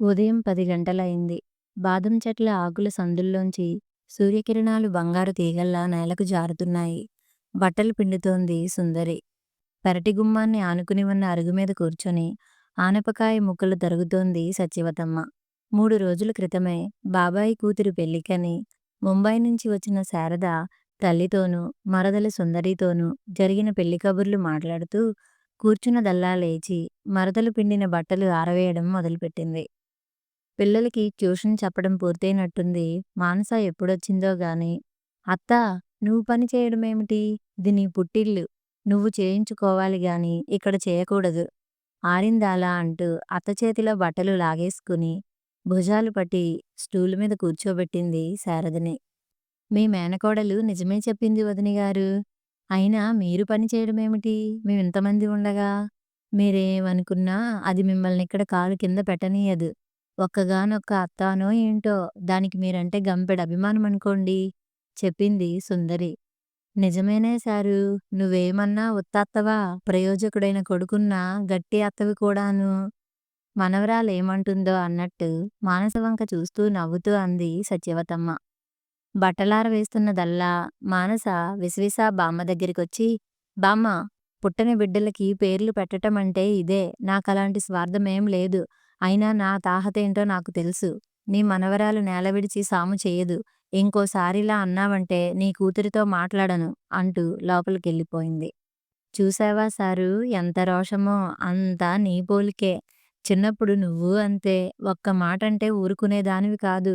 ఉదయం పది గంటలయింది. బాదం చెట్ల ఆకుల సందుల్లోంచి సూర్యకిరణాలు బంగారు తీగల్లా నేలకు జారుతున్నాయి. బట్టలు పిండుతోంది సుందరి. పెరటి గుమ్మాన్ని ఆనుకుని ఉన్న అరుగుమీద కూర్చొని ఆనపకాయ ముక్కలు తరుగుతోంది సత్యవతమ్మ. మూడు రోజుల క్రితమే బాబాయి కూతురి పెళ్ళికని ముంబై నుంచి వచ్చిన శారద తల్లితోనూ, మరదల సుందరితోనూ జరిగిన పెళ్ళి కబుర్లు మాట్లాడుతూ కూర్చున్నదల్లా లేచి మరదలు పిండిన బట్టలు ఆరవేయడం మొదలుపెట్టింది. పిల్లలకి ట్యూషన్ చెప్పడం పూర్తయినట్టుంది. మానస ఎప్పుడొచ్చిందో గాని, అత్తా! నువ్వు పని చేయడమేమిటి? ఇది నీ పుట్టిల్లు. నువ్వు చేయించుకోవాలి గాని ఇక్కడ చేయకూడదు. ఆరిందాలా అంటూ అత్త చేతిలో బట్టలు లాగేసుకుని భుజాలు పట్టి స్టూలు మీద కూర్చోబెట్టింది శారదని. మీ మేనకోడలు నిజమే చెప్పింది వదినగారు. అయినా మీరు పని చేయడమేమిటి? మేమింతమంది ఉండగా. మీరేమనుకున్నా అది మిమ్మల్ని ఇక్కడ కాలు కింద పెట్టనీయదు. ఒక్కగానొక్క అత్తానో ఏంటో దానికి మీరంటే గంపెడు అభిమానమనుకోండి చెప్పింది సుందరి. నిజమేనే శారూ! నువ్వేమన్నా ఉత్తత్తవా? ప్రయోజకుడైన కొడుకున్న గట్టి అత్తవి కూడాను. మనవరాలేమంటుందో అన్నట్టు మానసవంక చూస్తూ నవ్వుతూ అంది సత్యవతమ్మ. బట్టలారవేస్తున్నదల్లా మానస విసవిసా బామ్మ దగ్గరికొచ్చి బామ్మా! పుట్టని బిడ్డలకి పేర్లు పెట్టటమంటే ఇదే. నాకలాంటి స్వార్థమేం లేదు. అయినా నా తాహతేంటో నాకు తెలుసు. నీ మనవరాలు నేలవిడిచి సాము చేయదు ఇంకోసారిలా అన్నావంటే నీ కూతురితో మాట్లాడను అంటూ లోపలికెళ్ళిపోయింది. చూశావా సారు ఎంత రోషమో! అంతా నీ పోలికే. చిన్నప్పుడు నువ్వు అంతే. ఒక్క మాటంటే ఊరుకునేదానివి కాదు.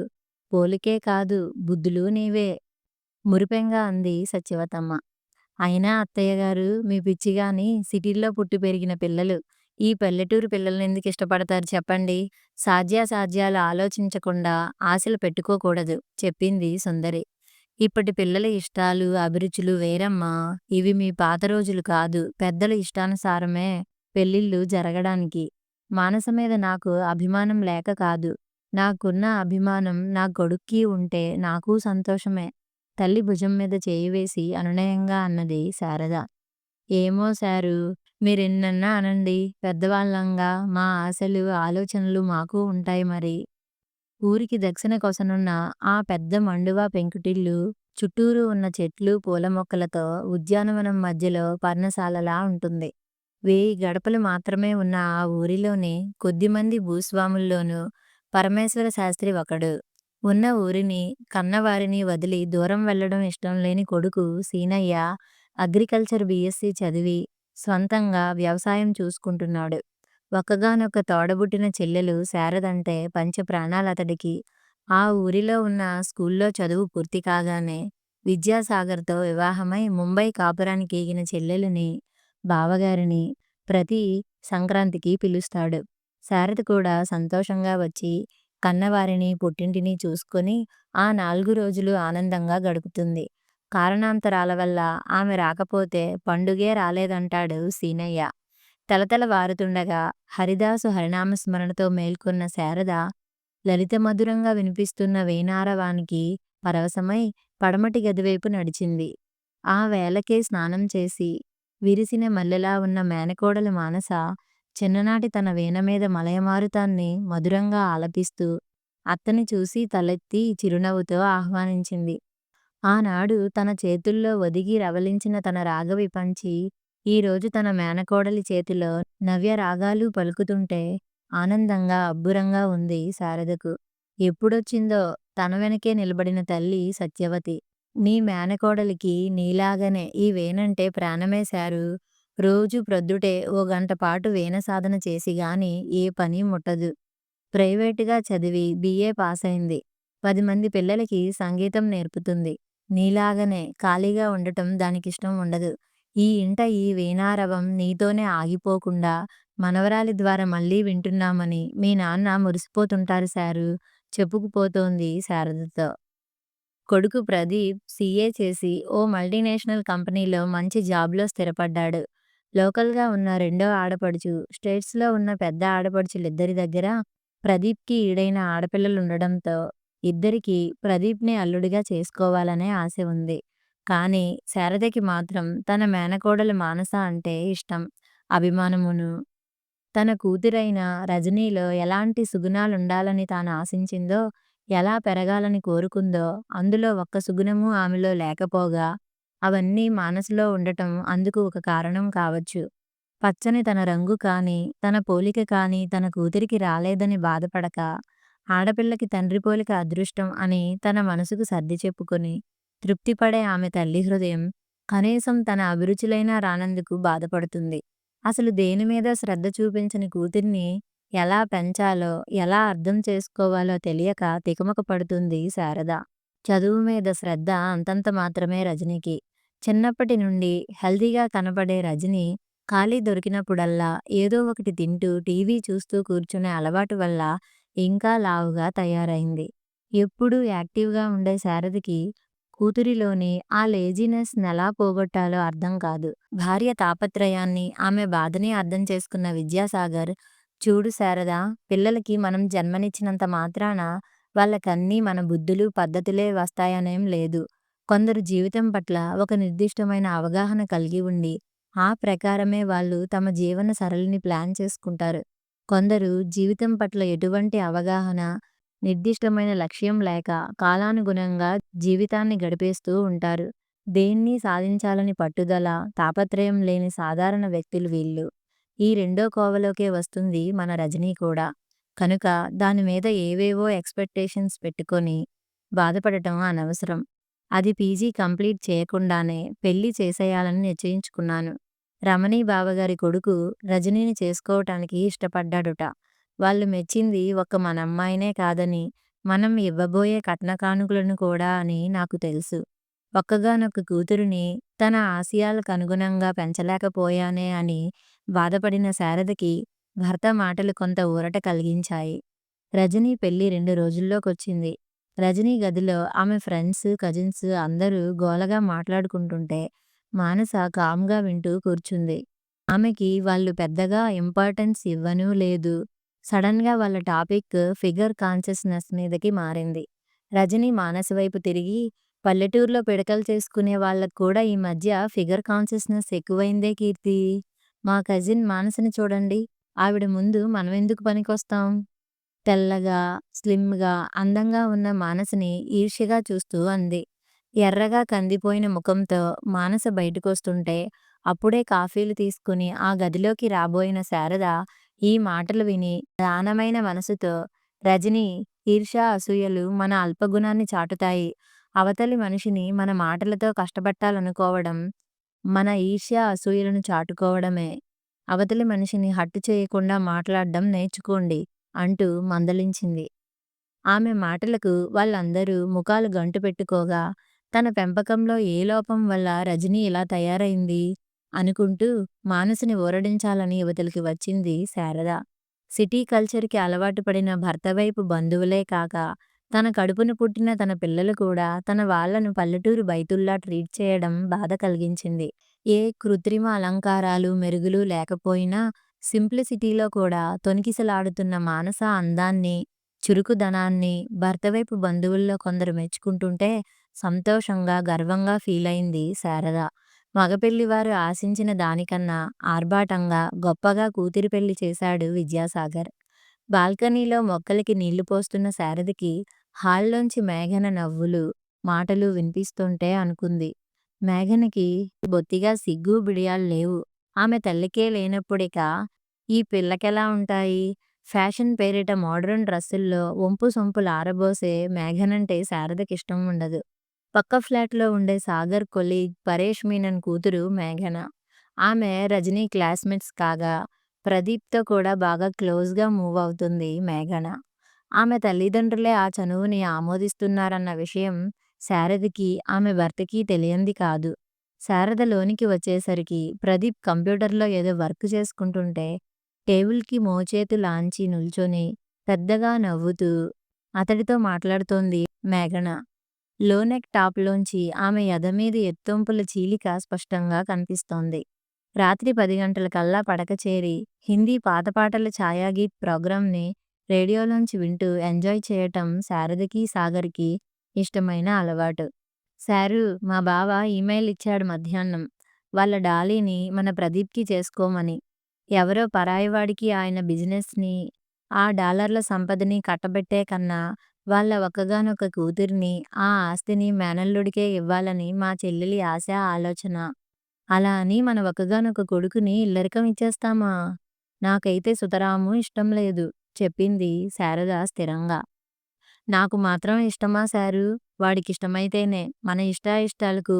పోలికే కాదు బుద్ధులు నీవే మురిపెంగా అంది సత్యవతమ్మ. అయినా అత్తయ్యగారు మీ పిచ్చిగాని సిటీల్లో పుట్టి పెరిగిన పిల్లలు ఈ పల్లెటూరు పిల్లలు ఎందుకు ఇష్టపడతారు చెప్పండి. సాధ్యాసాధ్యాలు ఆలోచించకుండా ఆశలు పెట్టుకోకూడదు చెప్పింది సుందరి. ఇప్పటి పిల్లల ఇష్టాలు, అభిరుచులు వేరమ్మా! ఇవి మీ పాత రోజులు కాదు. పెద్దల ఇష్టానుసారమే పెళ్ళిళ్ళు జరగడానికి. మానస మీద నాకు అభిమానం లేక కాదు. నాకున్న అభిమానం నా కొడుక్కి ఉంటే నాకూ సంతోషమే. తల్లి భుజం మీద చేయివేసి అనునయంగా అన్నది శారద. ఏమో శారూ! మీరెన్నన్నా అనండి. పెద్దవాళ్ళంగా మా ఆశలు, ఆలోచనలు మాకూ ఉంటాయి మరి. ఊరికి దక్షిణ కొసనున్న ఆ పెద్ద మండువా పెంకుటిల్లు చుట్టూరూ ఉన్న చెట్లు, పూలమొక్కలతో ఉద్యానవనం మధ్యలో పర్ణశాలలా ఉంటుంది. వేయి గడపలు మాత్రమే ఉన్న ఆ ఊరిలోని కొద్దిమంది భూస్వాముల్లోనూ పరమేశ్వర శాస్త్రి ఒకడు. ఉన్న ఊరిని, కన్నవారిని వదిలి దూరం వెళ్ళడం ఇష్టంలేని కొడుకు సీనయ్య అగ్రికల్చర్ బీఎస్సీ చదివి స్వంతంగా వ్యవసాయం చూసుకుంటున్నాడు. ఒక్కగానొక్క తోడబుట్టిన చెల్లెలు శారదంటే పంచప్రాణాలతడికి. ఆ ఊరిలో ఉన్న స్కూల్లో చదువు పూర్తి కాగానే విద్యాసాగర్తో వివాహమై ముంబై కాపురానికేగిన చెల్లెలిని, బావగారిని ప్రతి సంక్రాంతికి పిలుస్తాడు. శారద కూడా సంతోషంగా వచ్చి కన్నవారిని, పుట్టింటిని చూసుకొని ఆ నాల్గు రోజులూ ఆనందంగా గడుపుతుంది. కారణాంతరాల వల్ల ఆమె రాకపోతే పండుగే రాలేదంటాడు సీనయ్య. తలతల వారుతుండగా హరిదాసు హరినామస్మరణతో మేల్కొన్న శారద లలిత మధురంగా వినిపిస్తున్న వేణారవానికి పరవశమై పడమటి గదివైపు నడిచింది. ఆ వేళకే స్నానం చేసి విరిసిన మల్లెలా ఉన్న మేనకోడలు మానస చిన్ననాటి తన వీణమీద మలయమారుతాన్ని మధురంగా ఆలపిస్తూ అత్తని చూసి తలెత్తి చిరునవ్వుతో ఆహ్వానించింది. ఆనాడు తన చేతుల్లో ఒదిగి రవలించిన తన రాగవిపంచి ఈరోజు తన మేనకోడలి చేతిలో నవ్యరాగాలు పలుకుతుంటే ఆనందంగా అబ్బురంగా ఉంది శారదకు. ఎప్పుడొచ్చిందో తన వెనకే నిలబడిన తల్లి సత్యవతి. నీ మేనకోడలికి నీలాగనే ఈ వేనంటే ప్రాణమేశారు రోజు ప్రొద్దుటే ఓ గంట పాటు వీణ సాధన చేసిగాని ఏ పని ముట్టదు. ప్రైవేటుగా చదివి బిఏ ఏ. పది పదిమంది పిల్లలకి సంగీతం నేర్పుతుంది. నీలాగనే ఖాళీగా ఉండటం దానికిష్టం ఉండదు. ఈ ఇంట ఈ వీణారవం నీతోనే ఆగిపోకుండా మనవరాలి ద్వారా మళ్ళీ వింటున్నామని మీ నాన్న మురిసిపోతుంటారు సారు చెప్పుకుపోతోంది శారదతో. కొడుకు ప్రదీప్ సి. ఏ. చేసి ఓ మల్టీనేషనల్ కంపెనీలో మంచి జాబ్లో స్థిరపడ్డాడు. లోకల్గా ఉన్న రెండో ఆడపడుచు స్టేట్స్లో ఉన్న పెద్ద ఆడపడుచులిద్దరి దగ్గరా ప్రదీప్కి ఈడైన ఆడపిల్లలుండడంతో ఇద్దరికీ ప్రదీప్ని అల్లుడిగా చేసుకోవాలనే ఆశ ఉంది. కానీ శారదకి మాత్రం తన మేనకోడలు మానస అంటే ఇష్టం, అభిమానమును తన కూతురైన రజనీలో ఎలాంటి సుగుణాలుండాలని తాను ఆశించిందో, ఎలా పెరగాలని కోరుకుందో, అందులో ఒక్క సుగుణము ఆమెలో లేకపోగా, అవన్నీ మానసులో ఉండటం అందుకు ఒక కారణం కావచ్చు. పచ్చని తన రంగు కానీ, తన పోలిక కానీ తన కూతురికి రాలేదని బాధపడక, ఆడపిల్లకి తండ్రి పోలిక అదృష్టం అని తన మనసుకు సర్ది చెప్పుకొని, తృప్తిపడే ఆమె తల్లి హృదయం, కనీసం తన అభిరుచులైనా రానందుకు బాధపడుతుంది. అసలు దేనిమీదా శ్రద్ధ చూపించని కూతుర్ని ఎలా పెంచాలో, ఎలా అర్థం చేసుకోవాలో తెలియక తికమక పడుతుంది శారద. చదువు మీద శ్రద్ధ అంతంత మాత్రమే రజనికి. చిన్నప్పటి నుండి హెల్తీగా కనపడే రజని, ఖాళీ దొరికినప్పుడల్లా ఏదో ఒకటి తింటూ, టీవీ చూస్తూ కూర్చునే అలవాటు వల్ల ఇంకా లావుగా తయారైంది. ఎప్పుడూ యాక్టివ్‌గా ఉండే శారదకి కూతురిలోని ఆ లేజీనెస్ నెలా పోగొట్టాలో అర్థం కాదు. భార్య తాపత్రయాన్ని, ఆమె బాధని అర్థం చేసుకున్న విద్యాసాగర్, చూడు శారద పిల్లలకి మనం జన్మనిచ్చినంత మాత్రాన వాళ్ళకన్నీ మన బుద్ధులు, పద్ధతులే వస్తాయనేం లేదు. కొందరు జీవితం పట్ల ఒక నిర్దిష్టమైన అవగాహన కలిగి ఉండి, ఆ ప్రకారమే వాళ్ళు తమ జీవన సరళిని ప్లాన్ చేసుకుంటారు. కొందరు జీవితం పట్ల ఎటువంటి అవగాహన, నిర్దిష్టమైన లక్ష్యం లేక కాలానుగుణంగా జీవితాన్ని గడిపేస్తూ ఉంటారు. దేన్నీ సాధించాలని పట్టుదల, తాపత్రయం లేని సాధారణ వ్యక్తులు వీళ్ళు. ఈ రెండో కోవలోకే వస్తుంది మన రజనీ కూడా. కనుక దాని మీద ఏవేవో ఎక్స్‌పెక్టేషన్స్ పెట్టుకొని బాధపడటం అనవసరం. అది పీజీ కంప్లీట్ చేయకుండానే పెళ్ళి చేసేయాలని నిశ్చయించుకున్నాను. రమణీ బావగారి కొడుకు రజనీని చేసుకోవటానికి ఇష్టపడ్డాడుట. వాళ్ళు మెచ్చింది ఒక్క మనమ్మాయినే కాదని, మనం ఇవ్వబోయే కట్న కానుకలను కూడా అని నాకు తెలుసు. ఒక్కగానొక్క కూతురిని తన ఆశయాలకు అనుగుణంగా పెంచలేకపోయానే అని బాధపడిన శారదకి భర్త మాటలు కొంత ఊరట కలిగించాయి. రజనీ పెళ్ళి రెండు రోజుల్లోకొచ్చింది. రజనీ గదిలో ఆమె ఫ్రెండ్స్, కజిన్స్ అందరూ గోలగా మాట్లాడుకుంటుంటే, మానస కామ్‌గా వింటూ కూర్చుంది. ఆమెకి వాళ్ళు పెద్దగా ఇంపార్టెన్స్ ఇవ్వనూ లేదు. సడన్‌గా వాళ్ళ టాపిక్ ఫిగర్ కాన్షియస్‌నెస్ మీదకి మారింది. రజని మానస వైపు తిరిగి, పల్లెటూరులో పిడకలు చేసుకునే వాళ్ళకు కూడా ఈ మధ్య ఫిగర్ కాన్షియస్‌నెస్ ఎక్కువైందే కీర్తి మా కజిన్ మానసని చూడండి. ఆవిడ ముందు మనం ఎందుకు పనికొస్తాం? తెల్లగా, స్లిమ్‌గా, అందంగా ఉన్న మానసని ఈర్ష్యగా చూస్తూ అంది. ఎర్రగా కందిపోయిన ముఖంతో మానస బయటకొస్తుంటే, అప్పుడే కాఫీలు తీసుకుని ఆ గదిలోకి రాబోయిన శారద ఈ మాటలు విని దానమైన మనసుతో, రజని ఈర్ష్య, అసూయలు మన అల్పగుణాన్ని చాటుతాయి. అవతలి మనిషిని మన మాటలతో కష్టపెట్టాలనుకోవడం, మన ఈర్ష్య, అసూయలను చాటుకోవడమే. అవతలి మనిషిని హట్టు చేయకుండా మాట్లాడడం నేర్చుకోండి అంటూ మందలించింది. ఆమె మాటలకు వాళ్ళందరూ ముఖాలు గంటు పెట్టుకోగా, తన పెంపకంలో ఏ లోపం వల్ల రజని ఇలా తయారైంది? అనుకుంటూ మానసని ఊరడించాలని యువతలకి వచ్చింది శారద. సిటీ కల్చర్‌కి అలవాటు పడిన భర్త వైపు బంధువులే కాక, తన కడుపున పుట్టిన తన పిల్లలు కూడా తన వాళ్ళను పల్లెటూరి బైతుల్లా ట్రీట్ చేయడం బాధ కలిగించింది. ఏ కృత్రిమ అలంకారాలు, మెరుగులు లేకపోయినా సింప్లిసిటీలో కూడా తొనికిసలాడుతున్న మానస అందాన్ని, చురుకుదనాన్ని భర్త వైపు బంధువుల్లో కొందరు మెచ్చుకుంటుంటే సంతోషంగా, గర్వంగా ఫీలైంది శారద. మగపెళ్ళివారు ఆశించిన దానికన్నా ఆర్భాటంగా, గొప్పగా కూతురి పెళ్ళి చేశాడు విద్యాసాగర్. బాల్కనీలో మొక్కలకి నీళ్ళు పోస్తున్న శారదకి హాల్లోంచి మేఘన నవ్వులు, మాటలు వినిపిస్తుంటే అనుకుంది. మేఘనకి బొత్తిగా సిగ్గు, బిడియాలు లేవు. ఆమె తల్లికే లేనప్పుడిక ఈ పిల్లకెలా ఉంటాయి? ఫ్యాషన్ పేరిట మోడ్రన్ డ్రస్సుల్లో ఒంపు సొంపులు ఆరబోసే మేఘనంటే శారదకిష్టం ఉండదు. పక్క ఫ్లాట్లో ఉండే సాగర్ కొలీగ్ పరేష్ మీనన్ కూతురు మేఘన. ఆమె రజనీ క్లాస్మేట్స్ కాగా, ప్రదీప్‌తో కూడా బాగా క్లోజ్‌గా మూవ్ అవుతుంది మేఘన. ఆమె తల్లిదండ్రులే ఆ చనువుని ఆమోదిస్తున్నారన్న విషయం శారదకి, ఆమె భర్తకి తెలియంది కాదు. శారద లోనికి వచ్చేసరికి ప్రదీప్ కంప్యూటర్‌లో ఏదో వర్క్ చేసుకుంటుంటే, టేబుల్‌కి మోచేతులాంచి నిల్చొని పెద్దగా నవ్వుతూ అతడితో మాట్లాడుతోంది మేఘన. లోనెక్ టాప్‌లోంచి ఆమె ఎదమీది ఎత్తొంపుల చీలిక స్పష్టంగా కనిపిస్తోంది. రాత్రి పది గంటలకల్లా పడక చేరి, హిందీ పాత పాటల ఛాయాగీత్ ప్రోగ్రామ్‌ని రేడియోలోంచి వింటూ ఎంజాయ్ చేయటం శారదకి, సాగర్‌కి ఇష్టమైన అలవాటు. శారు మా బావ ఈమెయిల్ ఇచ్చాడు మధ్యాహ్నం. వాళ్ళ డాలీని మన ప్రదీప్‌కి చేసుకోమని. ఎవరో పరాయివాడికి ఆయన బిజినెస్‌ని, ఆ డాలర్ల సంపదని కట్టబెట్టే కన్నా, వాళ్ళ ఒక్కగానొక్క కూతురిని, ఆ ఆస్తిని మేనల్లుడికే ఇవ్వాలని మా చెల్లెలి ఆశ, ఆలోచన. అలా అని మన ఒక్కగానొక్క కొడుకుని ఇల్లరికం ఇచ్చేస్తామా? నాకైతే సుతరాము ఇష్టం లేదు చెప్పింది శారద స్థిరంగా. నాకు మాత్రం ఇష్టమా శారూ? వాడికిష్టమైతేనే మన ఇష్టాయిష్టాలకు,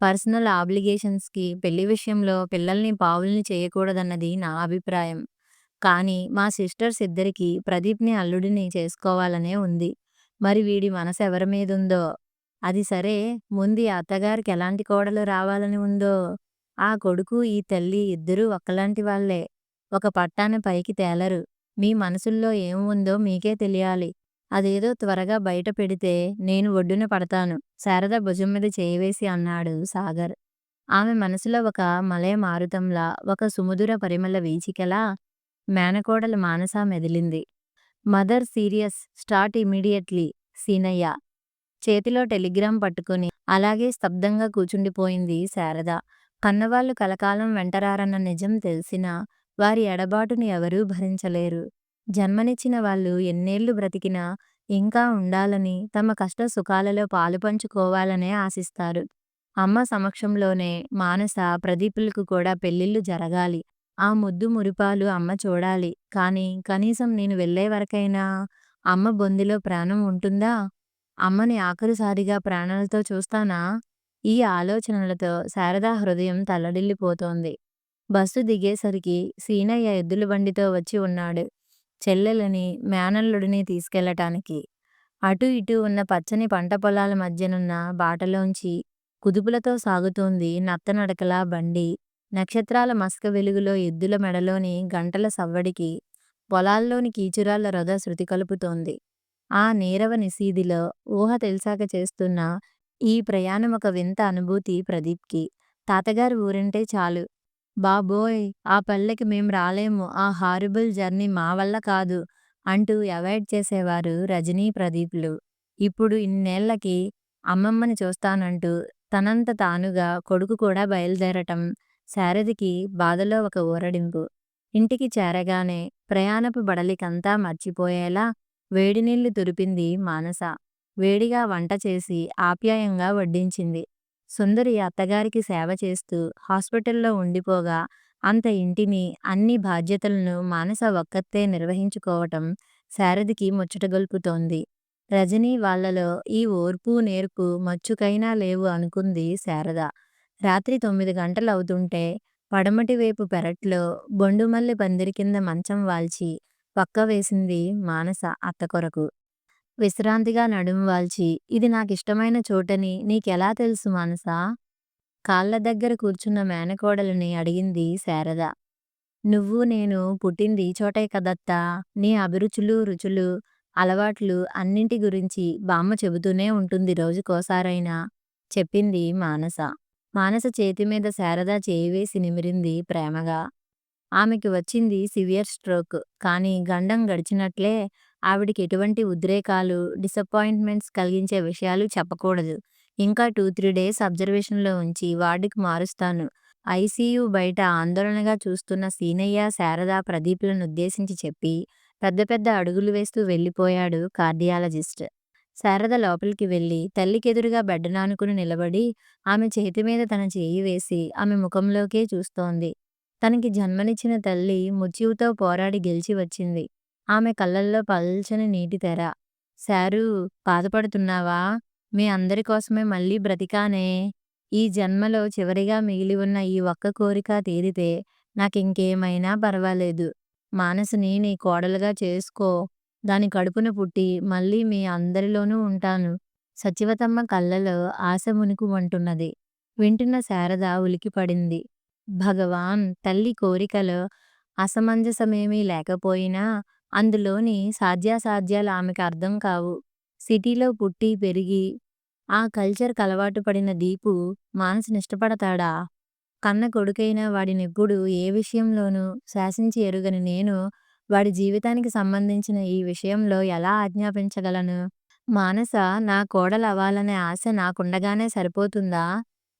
పర్సనల్ ఆబ్లిగేషన్స్‌కి పెళ్ళి విషయంలో పిల్లల్ని పావుల్ని చేయకూడదన్నది నా అభిప్రాయం. కానీ మా సిస్టర్స్ ఇద్దరికీ ప్రదీప్‌ని అల్లుడిని చేసుకోవాలనే ఉంది. మరి వీడి మనసెవరి మీదుందో? అది సరే ముందు అత్తగారికి అత్తగారికెలాంటి కోడలు రావాలని ఉందో? ఆ కొడుకు, ఈ తల్లి ఇద్దరూ ఒక్కలాంటి వాళ్ళే. ఒక పట్టాన పైకి తేలరు. మీ మనసుల్లో ఏం ఉందో మీకే తెలియాలి. అదేదో త్వరగా బయట పెడితే నేను ఒడ్డున పడతాను శారద భుజం మీద చేయివేసి అన్నాడు సాగర్. ఆమె మనసులో ఒక మలయమారుతంలా, ఒక సుముదుర పరిమళ వీచికలా మేనకోడలు Manasa మెదిలింది. Mother serious start immediately Seenayya. చేతిలో టెలిగ్రాం పట్టుకుని అలాగే స్తబ్దంగా కూచుండిపోయింది శారద. కన్నవాళ్ళు కలకాలం వెంటరారన్న నిజం తెలిసినా, వారి ఎడబాటుని ఎవరూ భరించలేరు. జన్మనిచ్చిన వాళ్ళు ఎన్నేళ్ళు బ్రతికినా ఇంకా ఉండాలని, తమ కష్ట సుఖాలలో పాలుపంచుకోవాలనే ఆశిస్తారు. అమ్మ సమక్షంలోనే మానస, ప్రదీపులకు కూడా పెళ్ళిళ్ళు జరగాలి. ఆ ముద్దు మురిపాలు అమ్మ చూడాలి. కానీ కనీసం నేను వెళ్ళే వరకైనా అమ్మ బొందిలో ప్రాణం ఉంటుందా? అమ్మని ఆఖరుసారిగా ప్రాణాలతో చూస్తానా? ఈ ఆలోచనలతో శారద హృదయం తల్లడిల్లిపోతోంది. బస్సు దిగేసరికి సీనయ్య ఎద్దుల బండితో వచ్చి ఉన్నాడు. చెల్లెలని, మేనల్లుడిని తీసుకెళ్ళటానికి. అటూ ఇటూ ఉన్న పచ్చని పంట పొలాల మధ్యనున్న బాటలోంచి కుదుపులతో సాగుతోంది నత్తనడకలా బండి. నక్షత్రాల మస్క వెలుగులో ఎద్దుల మెడలోని గంటల సవ్వడికి పొలాల్లోని కీచురాళ్ళ రొద శృతి కలుపుతోంది. ఆ నీరవ నిశీథిలో ఊహ తెలిసాక చేస్తున్న ఈ ప్రయాణం ఒక వింత అనుభూతి ప్రదీప్‌కి. తాతగారి ఊరంటే చాలు. బాబోయ్! ఆ పల్లెకి మేం రాలేము ఆ హారిబుల్ జర్నీ మా వల్ల కాదు అంటూ అవాయిడ్ చేసేవారు రజనీ, ప్రదీప్‌లు. ఇప్పుడు ఇన్నేళ్ళకి అమ్మమ్మని చూస్తానంటూ తనంత తానుగా కొడుకు కూడా బయలుదేరటం శారదికి బాధలో ఒక ఊరడింపు. ఇంటికి చేరగానే ప్రయాణపు బడలికంతా మర్చిపోయేలా వేడినీళ్ళు తురిపింది మానస. వేడిగా వంట చేసి ఆప్యాయంగా వడ్డించింది. సుందరి అత్తగారికి సేవ చేస్తూ హాస్పిటల్లో ఉండిపోగా అంత ఇంటిని, అన్ని బాధ్యతలను మానస ఒక్కతే నిర్వహించుకోవటం శారదికి ముచ్చటగొల్పుతోంది. రజనీ వాళ్ళలో ఈ ఓర్పు నేర్పు మచ్చుకైనా లేవు అనుకుంది శారద. రాత్రి తొమ్మిది గంటలవుతుంటే పడమటివేపు పెరట్లో బొండుమల్లి పందిరి కింద మంచం వాల్చి పక్క వేసింది మానస అత్త కొరకు. విశ్రాంతిగా నడుం వాల్చి ఇది నాకిష్టమైన చోటని నీకెలా తెలుసు మానసా? కాళ్ళ దగ్గర కూర్చున్న మేనకోడలిని అడిగింది శారద. నువ్వూ నేను పుట్టింది చోటే కదత్తా! నీ అభిరుచులు, రుచులు, అలవాట్లు అన్నింటి గురించి బామ్మ చెబుతూనే ఉంటుంది రోజుకోసారైనా చెప్పింది మానస. మానస చేతి మీద శారద చేయివేసి నిమిరింది ప్రేమగా. ఆమెకి వచ్చింది సివియర్ స్ట్రోక్. కానీ గండం గడిచినట్లే ఆవిడికి ఎటువంటి ఉద్రేకాలు, డిసప్పాయింట్మెంట్స్ కలిగించే విషయాలు చెప్పకూడదు. ఇంకా టూ త్రీ డేస్ అబ్జర్వేషన్‌లో ఉంచి వార్డుకి మారుస్తాను ఐసీయూ బయట ఆందోళనగా చూస్తున్న సీనయ్య, శారద, ప్రదీప్‌లనుద్దేశించి చెప్పి పెద్ద పెద్ద అడుగులు వేస్తూ వెళ్ళిపోయాడు కార్డియాలజిస్ట్. శారద లోపలికి వెళ్ళి తల్లికెదురుగా బెడ్డనానుకుని నిలబడి ఆమె చేతి మీద తన చేయి వేసి ఆమె ముఖంలోకే చూస్తోంది. తనకి జన్మనిచ్చిన తల్లి ముత్యువుతో పోరాడి గెలిచి వచ్చింది. ఆమె కళ్ళల్లో పల్చని నీటితెర. శారు బాధపడుతున్నావా? మీ అందరి కోసమే మళ్ళీ బ్రతికానే! ఈ జన్మలో చివరిగా మిగిలి ఉన్న ఈ ఒక్క కోరిక తీరితే నాకింకేమైనా పర్వాలేదు. మానసుని నీ కోడలుగా చేసుకో. దాని కడుపున పుట్టి మళ్ళీ మీ అందరిలోనూ ఉంటాను. సచివతమ్మ కళ్ళలో ఆశ మునుకుమంటున్నది. వింటున్న శారద ఉలికిపడింది. భగవాన్! తల్లి కోరికలో అసమంజసమేమీ లేకపోయినా అందులోని సాధ్యాసాధ్యాలు ఆమెకు అర్థం కావు. సిటీలో పుట్టి, పెరిగి ఆ కల్చర్ కలవాటు పడిన దీపు మానసనిష్టపడతాడా? కన్న కొడుకైన వాడినెప్పుడూ ఏ విషయంలోనూ శాసించి ఎరుగని నేను వాడి జీవితానికి సంబంధించిన ఈ విషయంలో ఎలా ఆజ్ఞాపించగలను? మానస నా కోడలవ్వాలనే ఆశ నాకుండగానే సరిపోతుందా?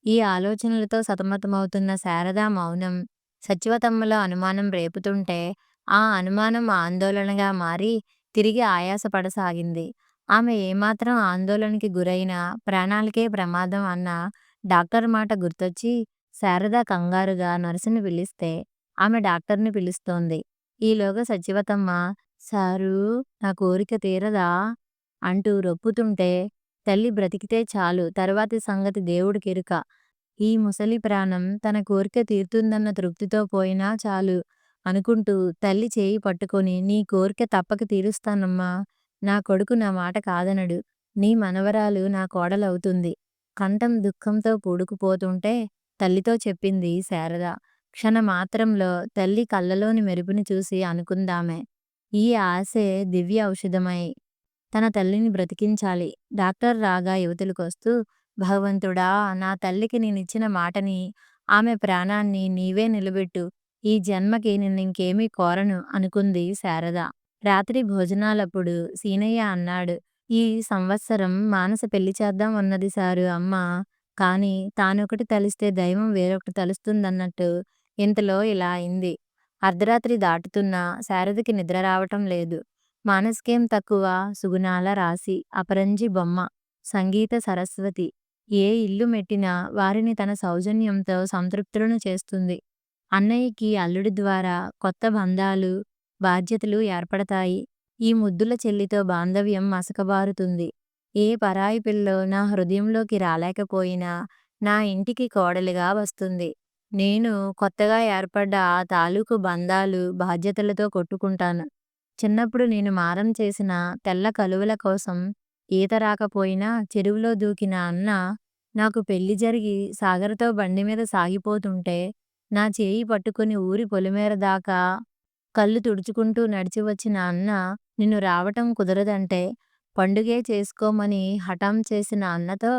ఈ ఆలోచనలతో సతమతమవుతున్న శారద మౌనం సచివతమ్మలో అనుమానం రేపుతుంటే, ఆ అనుమానం ఆందోళనగా మారి తిరిగి ఆయాసపడసాగింది. ఆమె ఏమాత్రం ఆందోళనకి గురైనా ప్రాణాలకే ప్రమాదం అన్న డాక్టర్ మాట గుర్తొచ్చి శారద కంగారుగా నర్సుని పిలిస్తే, ఆమె డాక్టర్ని పిలుస్తోంది. ఈలోగా సచ్చివతమ్మ సారూ! నా కోరిక తీరదా? అంటూ రొప్పుతుంటే, తల్లి బ్రతికితే చాలు తరువాతి సంగతి దేవుడికెరుక. ఈ ముసలి ప్రాణం తన కోరిక తీరుతుందన్న తృప్తితో పోయినా చాలు అనుకుంటూ తల్లి చేయి పట్టుకొని నీ కోరిక తప్పక తీరుస్తానమ్మా! నా కొడుకు నా మాట కాదనడు. నీ మనవరాలు నా కోడలవుతుంది. కంఠం దుఃఖంతో పూడుకుపోతుంటే తల్లితో చెప్పింది శారద. క్షణమాత్రంలో తల్లి కళ్ళలోని మెరుపుని చూసి అనుకుందామే ఈ ఆశే దివ్య ఔషధమై తన తల్లిని బ్రతికించాలి. డాక్టర్ రాగా యువతులకొస్తూ భగవంతుడా! నా తల్లికి నేనిచ్చిన మాటని, ఆమె ప్రాణాన్ని నీవే నిలబెట్టు. ఈ జన్మకి నిన్నింకేమీ కోరను అనుకుంది శారద. రాత్రి భోజనాలప్పుడు సీనయ్య అన్నాడు. ఈ సంవత్సరం మానస పెళ్ళి చేద్దాం అన్నది సారు అమ్మ. కాని తానొకటి తలిస్తే దైవం వేరొకటి తలుస్తుందన్నట్టు ఇంతలో ఇలా అయింది. అర్ధరాత్రి దాటుతున్నా శారదకి నిద్ర రావటం లేదు. మానస్కేం తక్కువ సుగుణాల రాశి, అపరంజి బొమ్మ, సంగీత సరస్వతి. ఏ ఇల్లు మెట్టినా వారిని తన సౌజన్యంతో సంతృప్తులను చేస్తుంది. అన్నయ్యకి అల్లుడి ద్వారా కొత్త బంధాలు, బాధ్యతలు ఏర్పడతాయి. ఈ ముద్దుల చెల్లితో బాంధవ్యం మసకబారుతుంది. ఏ పరాయి పిల్లో నా హృదయంలోకి రాలేకపోయినా నా ఇంటికి కోడలిగా వస్తుంది. నేను కొత్తగా ఏర్పడ్డ ఆ తాలూకు బంధాలు, బాధ్యతలతో కొట్టుకుంటాను. చిన్నప్పుడు నేను మారం చేసిన తెల్ల కలువల కోసం ఈత రాకపోయినా చెరువులో దూకిన అన్న, నాకు పెళ్ళి జరిగి సాగర్తో బండిమీద సాగిపోతుంటే నా చేయి పట్టుకుని ఊరి పొలిమేర దాకా కళ్ళు తుడుచుకుంటూ నడిచి వచ్చిన అన్న నిన్ను రావటం కుదరదంటే పండుగే చేసుకోమని హఠం చేసిన అన్నతో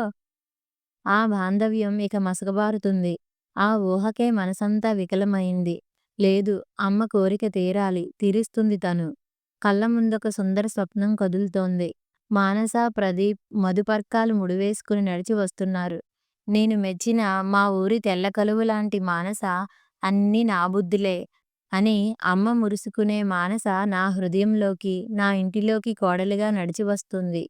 ఆ బాంధవ్యం ఇక మసకబారుతుంది. ఆ ఊహకే మనసంతా వికలమైంది. లేదు అమ్మ కోరిక తీరాలి. తీరుస్తుంది తను. కళ్ళ ముందొక సుందర స్వప్నం కదులుతోంది. మానస, ప్రదీప్ మధుపర్కాలు ముడివేసుకుని నడిచి వస్తున్నారు. నేను మెచ్చిన మా ఊరి తెల్ల కలువలాంటి మానస అన్నీ నా బుద్ధిలే అని అమ్మ మురుసుకునే మానస నా హృదయంలోకి, నా ఇంటిలోకి కోడలిగా నడిచి వస్తుంది.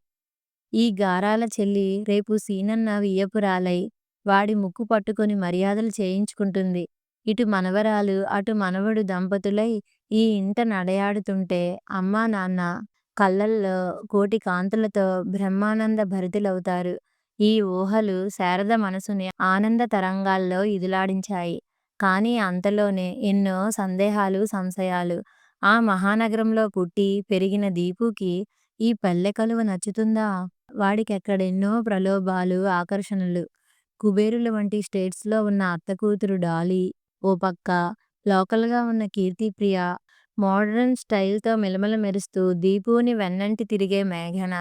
ఈ గారాల చెల్లి రేపు సీనన్న వియ్యపురాలై వాడి ముక్కు పట్టుకొని మర్యాదలు చేయించుకుంటుంది. ఇటు మనవరాలు, అటు మనవడు దంపతులై ఈ ఇంట నడయాడుతుంటే అమ్మా నాన్న కళ్ళల్లో కోటి కాంతులతో బ్రహ్మానంద భరితులవుతారు. ఈ ఊహలు శారద మనసుని ఆనంద తరంగాల్లో ఇదులాడించాయి. కానీ అంతలోనే ఎన్నో సందేహాలు, సంశయాలు. ఆ మహానగరంలో పుట్టి, పెరిగిన దీపుకి ఈ పల్లె కలువ నచ్చుతుందా? వాడికెక్కడెన్నో ప్రలోభాలు, ఆకర్షణలు. కుబేరుల వంటి స్టేట్స్లో ఉన్న అత్తకూతురు డాలీ ఓ పక్క, లోకల్గా ఉన్న కీర్తిప్రియ, మోడ్రన్ స్టైల్తో మిలమిల మెరుస్తూ దీపుని వెన్నంటి తిరిగే మేఘన.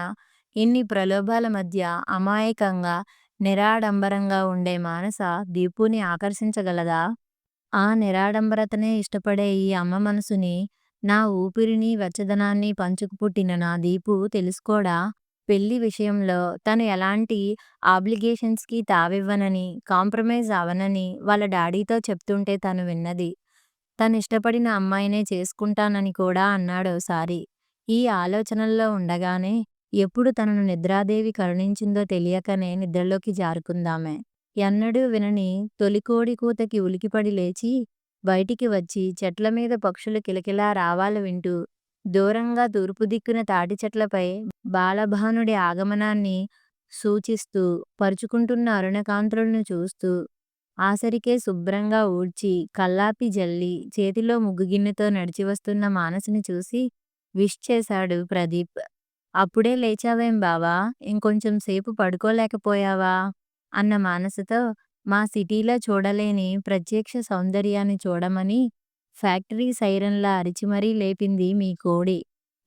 ఇన్ని ప్రలోభాల మధ్య అమాయకంగా, నిరాడంబరంగా ఉండే మానస దీపుని ఆకర్షించగలదా? ఆ నిరాడంబరతనే ఇష్టపడే ఈ అమ్మ మనసుని, నా ఊపిరిని, వెచ్చదనాన్ని పంచుకు పుట్టిన నా దీపు తెలుసుకోడా? పెళ్ళి విషయంలో తను ఎలాంటి ఆబ్లిగేషన్స్కి తావివ్వనని, కాంప్రమైజ్ అవ్వనని వాళ్ళ డాడీతో చెప్తుంటే తను విన్నది. తనిష్టపడిన అమ్మాయినే చేసుకుంటానని కూడా అన్నాడోసారి. ఈ ఆలోచనల్లో ఉండగానే ఎప్పుడు తనను నిద్రాదేవి కరుణించిందో తెలియకనే నిద్రలోకి జారుకుందామె. ఎన్నడూ వినని తొలికోడి కూతకి ఉలికిపడి లేచి, బయటికి వచ్చి చెట్లమీద పక్షులు కిలకిలా రావాలు వింటూ, దూరంగా తూర్పు దిక్కున తాటి చెట్లపై బాలభానుడి ఆగమనాన్ని సూచిస్తూ పరుచుకుంటున్న అరుణకాంతులను చూస్తూ, ఆసరికే శుభ్రంగా ఊడ్చి, కల్లాపి జల్లి, చేతిలో ముగ్గుగిన్నెతో నడిచి వస్తున్న మానసుని చూసి విష్ చేశాడు ప్రదీప్. అప్పుడే లేచావేం బావా! ఇంకొంచెం సేపు పడుకోలేకపోయావా? అన్న మానసుతో మా సిటీలో చూడలేని ప్రత్యక్ష సౌందర్యాన్ని చూడమని ఫ్యాక్టరీ సైరన్లా అరిచి మరీ లేపింది మీ కోడి.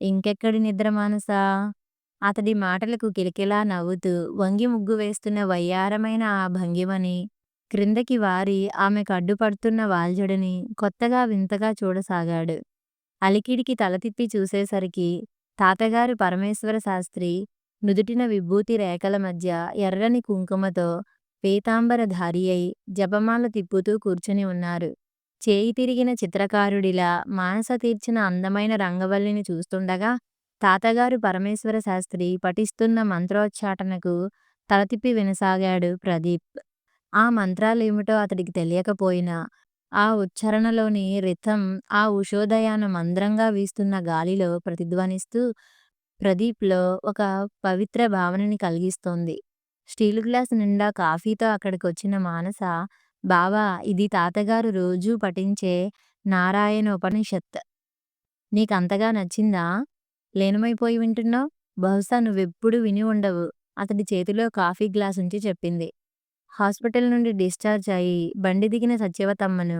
ఇంకెక్కడి నిద్ర మానసా! అతడి మాటలకు కిలకిలా నవ్వుతూ వంగి ముగ్గు వేస్తున్న వయ్యారమైన ఆ భంగిమని, క్రిందకి వారి ఆమెకు అడ్డుపడుతున్న వాల్జడని కొత్తగా వింతగా చూడసాగాడు. అలికిడికి తలతిప్పి చూసేసరికి తాతగారు పరమేశ్వర శాస్త్రి నుదుటిన విభూతి రేఖల మధ్య ఎర్రని కుంకుమతో పీతాంబరధారియై జపమాల తిప్పుతూ కూర్చుని ఉన్నారు. చేయి తిరిగిన చిత్రకారుడిలా మానస తీర్చిన అందమైన రంగవల్లిని చూస్తుండగా తాతగారు పరమేశ్వర శాస్త్రి పఠిస్తున్న మంత్రోచ్చాటనకు తల తిప్పి వినసాగాడు ప్రదీప్. ఆ మంత్రాలేమిటో అతడికి తెలియకపోయినా, ఆ ఉచ్చారణలోని రిథం ఆ ఉషోదయాన మంద్రంగా వీస్తున్న గాలిలో ప్రతిధ్వనిస్తూ ప్రదీప్‌లో ఒక పవిత్ర భావనని కలిగిస్తోంది. స్టీలు గ్లాస్ నిండా కాఫీతో అక్కడికొచ్చిన మానస బావా ఇది తాతగారు రోజూ పఠించే నారాయణ ఉపనిషత్ నీకంతగా నచ్చిందా? లీనమైపోయి వింటున్నావు బహుశా నువ్వెప్పుడు విని ఉండవు అతడి చేతిలో కాఫీ గ్లాసుంచి చెప్పింది. హాస్పిటల్ నుండి డిశ్చార్జ్ అయి బండి దిగిన సత్యవతమ్మను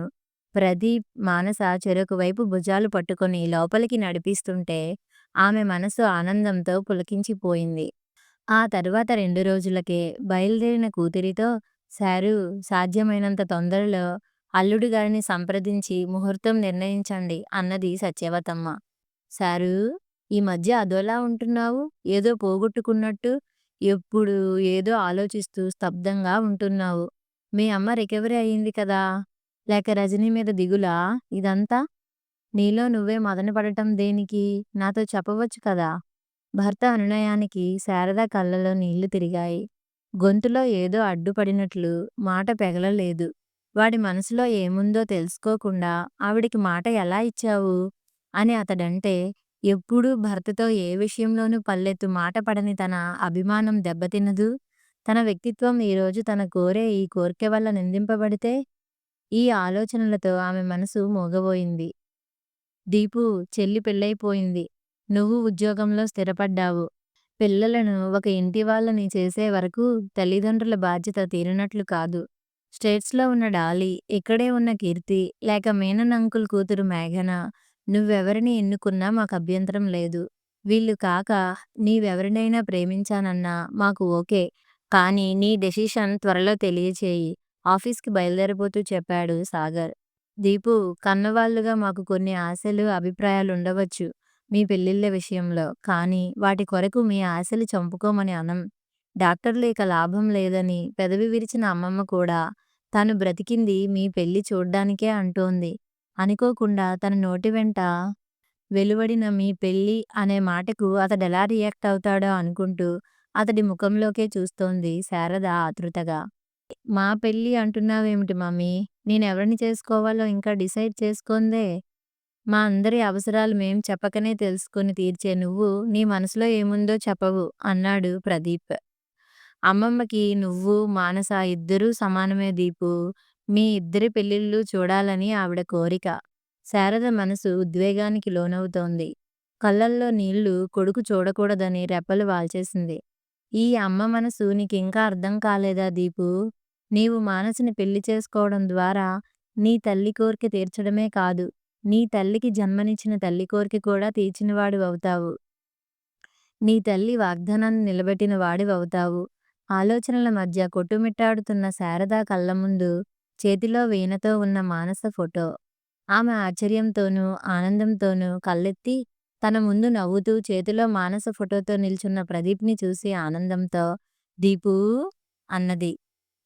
ప్రదీప్, మానస చెరొక వైపు భుజాలు పట్టుకొని లోపలికి నడిపిస్తుంటే ఆమె మనసు ఆనందంతో పులకించిపోయింది. ఆ తరువాత రెండు రోజులకే బయలుదేరిన కూతురితో సారు సాధ్యమైనంత తొందరలో అల్లుడిగారిని సంప్రదించి ముహూర్తం నిర్ణయించండి అన్నది సత్యవతమ్మ. శారూ! ఈ మధ్య అదోలా ఉంటున్నావు? ఏదో పోగొట్టుకున్నట్టు ఎప్పుడూ ఏదో ఆలోచిస్తూ స్తబ్దంగా ఉంటున్నావు. మీ అమ్మ రికవరీ అయింది కదా! లేక రజనీ మీద దిగులా ఇదంతా? నీలో నువ్వే మదనపడటం దేనికి? నాతో చెప్పవచ్చు కదా! భర్త అనునయానికి శారద కళ్ళలో నీళ్ళు తిరిగాయి. గొంతులో ఏదో అడ్డుపడినట్లు మాట పెగలలేదు. వాడి మనసులో ఏముందో తెలుసుకోకుండా ఆవిడికి మాట ఎలా ఇచ్చావు? అని అతడంటే ఎప్పుడూ భర్తతో ఏ విషయంలోనూ పల్లెత్తు మాట పడని తన అభిమానం దెబ్బతినదు తన వ్యక్తిత్వం ఈరోజు తన కోరే ఈ కోరిక వల్ల నిందింపబడితే? ఈ ఆలోచనలతో ఆమె మనసు మూగబోయింది. దీపు చెల్లి పెళ్ళైపోయింది నువ్వు ఉద్యోగంలో స్థిరపడ్డావు. పిల్లలను ఒక ఇంటి వాళ్ళని చేసే వరకు తల్లిదండ్రుల బాధ్యత తీరినట్లు కాదు. స్టేట్స్‌లో ఉన్న డాలీ, ఇక్కడే ఉన్న కీర్తి, లేక మేనన్ అంకుల్ కూతురు మేఘన నువ్వెవరిని ఎన్నుకున్నా మాకభ్యంతరం లేదు. వీళ్ళు కాక నీవెవరినైనా ప్రేమించానన్నా మాకు ఓకే. కానీ నీ డెసిషన్ త్వరలో తెలియచేయి ఆఫీస్‌కి బయలుదేరబోతూ చెప్పాడు సాగర్. దీపూ! కన్నవాళ్ళుగా మాకు కొన్ని ఆశలు, అభిప్రాయాలుండవచ్చు మీ పెళ్ళిళ్ళ విషయంలో. కానీ వాటి కొరకు మీ ఆశలు చంపుకోమని అనం. డాక్టర్లు ఇక లాభం లేదని పెదవి విరిచిన అమ్మమ్మ కూడా తాను బ్రతికింది మీ పెళ్ళి చూడ్డానికే అంటోంది. అనుకోకుండా తన నోటి వెంట వెలువడిన మీ పెళ్ళి అనే మాటకు అతడెలా రియాక్ట్ అవుతాడో అనుకుంటూ అతడి ముఖంలోకే చూస్తోంది శారద ఆతృతగా. మా పెళ్ళి అంటున్నావేమిటి మమ్మీ! నేనెవరిని చేసుకోవాలో ఇంకా డిసైడ్ చేసుకోందే. మా అందరి అవసరాలు మేం చెప్పకనే తెలుసుకొని తీర్చే నువ్వు నీ మనసులో ఏముందో చెప్పవు అన్నాడు ప్రదీప్. అమ్మమ్మకి నువ్వు, మానస ఇద్దరూ సమానమే దీపూ! మీ ఇద్దరి పెళ్ళిళ్ళు చూడాలని ఆవిడ కోరిక. శారద మనసు ఉద్వేగానికి లోనవుతోంది. కళ్ళల్లో నీళ్ళు కొడుకు చూడకూడదని రెప్పలు వాల్చేసింది. ఈ అమ్మ మనసు నీకింకా అర్థం కాలేదా దీపూ! నీవు మానసని పెళ్ళి చేసుకోవడం ద్వారా నీ తల్లి కోర్కె తీర్చడమే కాదు, నీ తల్లికి జన్మనిచ్చిన తల్లి కోరిక కూడా తీర్చినవాడు అవుతావు నీ తల్లి వాగ్దానాన్ని నిలబెట్టిన వాడివవుతావు. ఆలోచనల మధ్య కొట్టుమిట్టాడుతున్న శారదా కళ్ళ ముందు చేతిలో వీణతో ఉన్న మానస ఫోటో. ఆమె ఆశ్చర్యంతోనూ, ఆనందంతోనూ కళ్ళెత్తి తన ముందు నవ్వుతూ చేతిలో మానస ఫోటోతో నిల్చున్న ప్రదీప్‌ని చూసి ఆనందంతో దీపూ! అన్నది.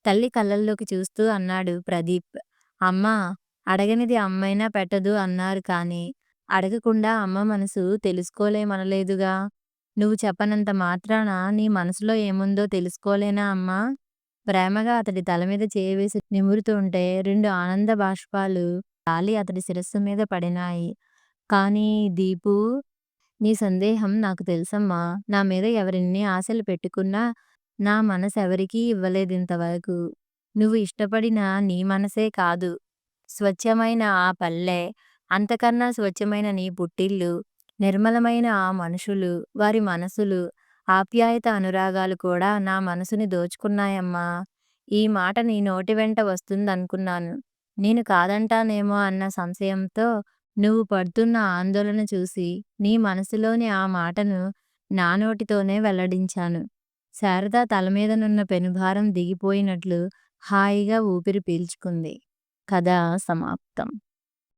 తల్లి కళ్ళల్లోకి చూస్తూ అన్నాడు ప్రదీప్. అమ్మా! అడగనిది అమ్మైనా పెట్టదు అన్నారు కానీ అడగకుండా అమ్మ మనసు తెలుసుకోలేమనలేదుగా! నువ్వు చెప్పనంత మాత్రాన నీ మనసులో ఏముందో తెలుసుకోలేనా అమ్మా! ప్రేమగా అతడి తలమీద చెయ్యివేసి నిమురుతుంటే రెండు ఆనంద బాష్పాలు రాలి అతడి శిరస్సు మీద పడినాయి. కానీ దీపూ! నీ సందేహం నాకు తెలుసమ్మా! నా మీద ఎవరెన్ని ఆశలు పెట్టుకున్నా నా మనసెవరికీ ఇవ్వలేదింతవరకు. నువ్వు ఇష్టపడిన నీ మనసే కాదు, స్వచ్ఛమైన ఆ పల్లె, అంతకన్నా స్వచ్ఛమైన నీ పుట్టిల్లు, నిర్మలమైన ఆ మనుషులు, వారి మనసులు, ఆప్యాయత అనురాగాలు కూడా నా మనసుని దోచుకున్నాయమ్మా! ఈ మాట నీ నోటివెంట వస్తుందనుకున్నాను. నేను కాదంటానేమో అన్న సంశయంతో నువ్వు పడుతున్న ఆందోళన చూసి నీ మనసులోని ఆ మాటను నా నోటితోనే వెల్లడించాను. శారద తలమీదనున్న పెనుభారం దిగిపోయినట్లు హాయిగా ఊపిరి పీల్చుకుంది. కథ సమాప్తం.